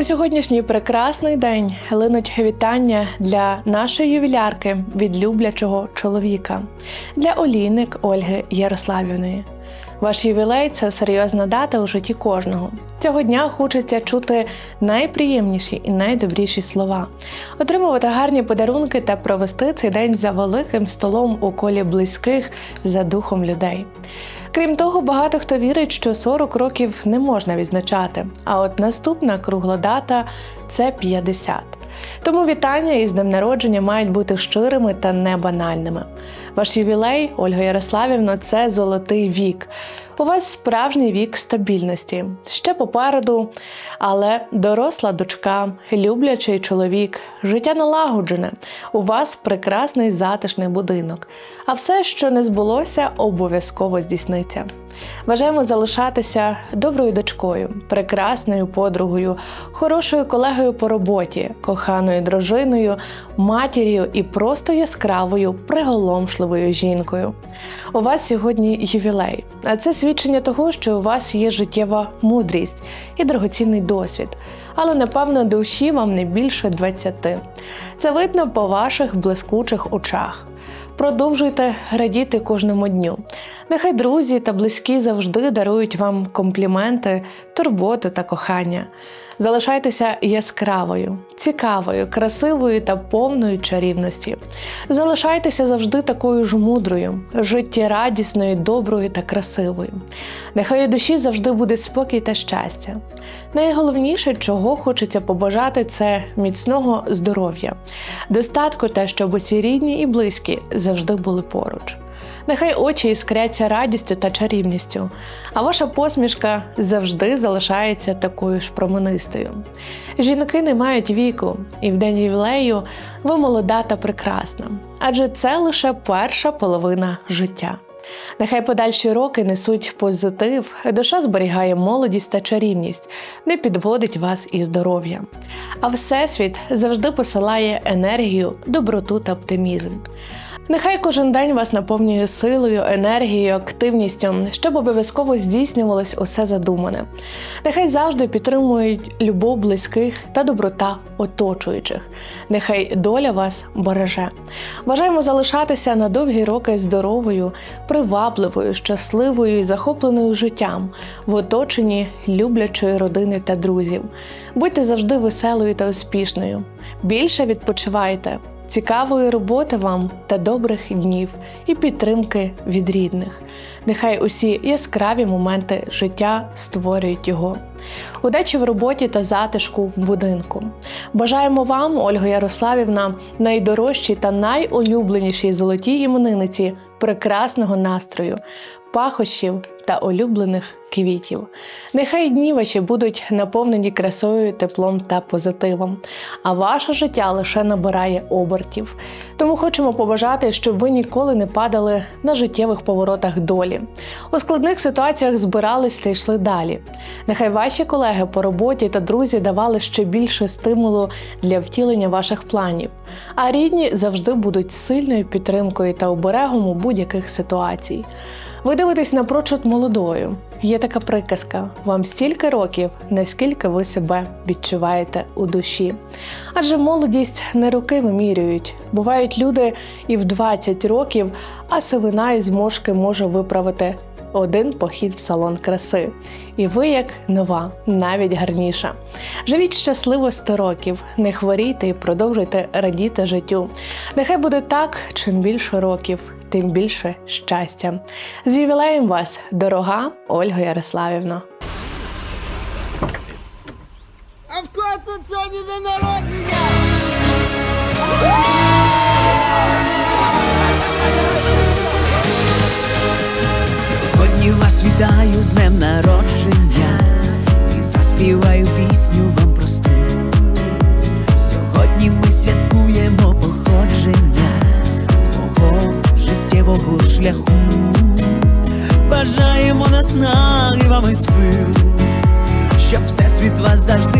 У сьогоднішній прекрасний день линуть вітання для нашої ювілярки від люблячого чоловіка, для олійник Ольги Ярославівної. Ваш ювілей це серйозна дата у житті кожного. Цього дня хочеться чути найприємніші і найдобріші слова, отримувати гарні подарунки та провести цей день за великим столом у колі близьких за духом людей. Крім того, багато хто вірить, що 40 років не можна відзначати. А от наступна кругла дата це 50. Тому вітання із днем народження мають бути щирими та не банальними. Ваш ювілей, Ольга Ярославівна, це золотий вік. У вас справжній вік стабільності. Ще попереду, але доросла дочка, люблячий чоловік, життя налагоджене. У вас прекрасний затишний будинок. А все, що не збулося, обов'язково здійсниться. Бажаємо залишатися доброю дочкою, прекрасною подругою, хорошою колегою по роботі, коханою дружиною, матір'ю і просто яскравою, приголомшливою жінкою. У вас сьогодні ювілей, а це свідчення того, що у вас є життєва мудрість і дорогоцінний досвід. Але напевно душі вам не більше 20. Це видно по ваших блискучих очах. Продовжуйте радіти кожному дню. Нехай друзі та близькі завжди дарують вам компліменти, турботу та кохання. Залишайтеся яскравою, цікавою, красивою та повною чарівності. Залишайтеся завжди такою ж мудрою, життєрадісною, доброю та красивою. Нехай у душі завжди буде спокій та щастя. Найголовніше, чого хочеться побажати, це міцного здоров'я, достатку та щоб усі рідні і близькі завжди були поруч. Нехай очі іскряться радістю та чарівністю, а ваша посмішка завжди залишається такою ж променистою. Жінки не мають віку, і в день ювілею ви молода та прекрасна, адже це лише перша половина життя. Нехай подальші роки несуть позитив, душа зберігає молодість та чарівність, не підводить вас і здоров'я. А Всесвіт завжди посилає енергію, доброту та оптимізм. Нехай кожен день вас наповнює силою, енергією, активністю, щоб обов'язково здійснювалось усе задумане. Нехай завжди підтримують любов близьких та доброта оточуючих. Нехай доля вас береже. Бажаємо залишатися на довгі роки здоровою, привабливою, щасливою і захопленою життям в оточенні люблячої родини та друзів. Будьте завжди веселою та успішною. Більше відпочивайте. Цікавої роботи вам та добрих днів і підтримки від рідних. Нехай усі яскраві моменти життя створюють його. Удачі в роботі та затишку в будинку. Бажаємо вам, Ольга Ярославівна, найдорожчій та найулюбленішій золотій іменинниці прекрасного настрою, пахощів та улюблених квітів. Нехай дні ваші будуть наповнені красою, теплом та позитивом, а ваше життя лише набирає обертів. Тому хочемо побажати, щоб ви ніколи не падали на життєвих поворотах долі. У складних ситуаціях збирались та йшли далі. Нехай ваші колеги по роботі та друзі давали ще більше стимулу для втілення ваших планів, а рідні завжди будуть сильною підтримкою та оберегом у будь-яких ситуацій. Ви дивитесь напрочуд молодою. Є така приказка: вам стільки років, наскільки ви себе відчуваєте у душі. Адже молодість не роки вимірюють. Бувають люди і в 20 років, а сивина і зможки може виправити один похід в салон краси. І ви як нова, навіть гарніша. Живіть щасливо 100 років, не хворійте і продовжуйте радіти життю. Нехай буде так, чим більше років, тим більше щастя. З ювілеєм вас, дорога Ольга Ярославівна. А в кого тут сьогодні день народження? Сьогодні вас вітаю з днем народження і заспіваю пісню шляху. Бажаємо наснаги вам і сил, щоб всесвіт вас завжди, завжди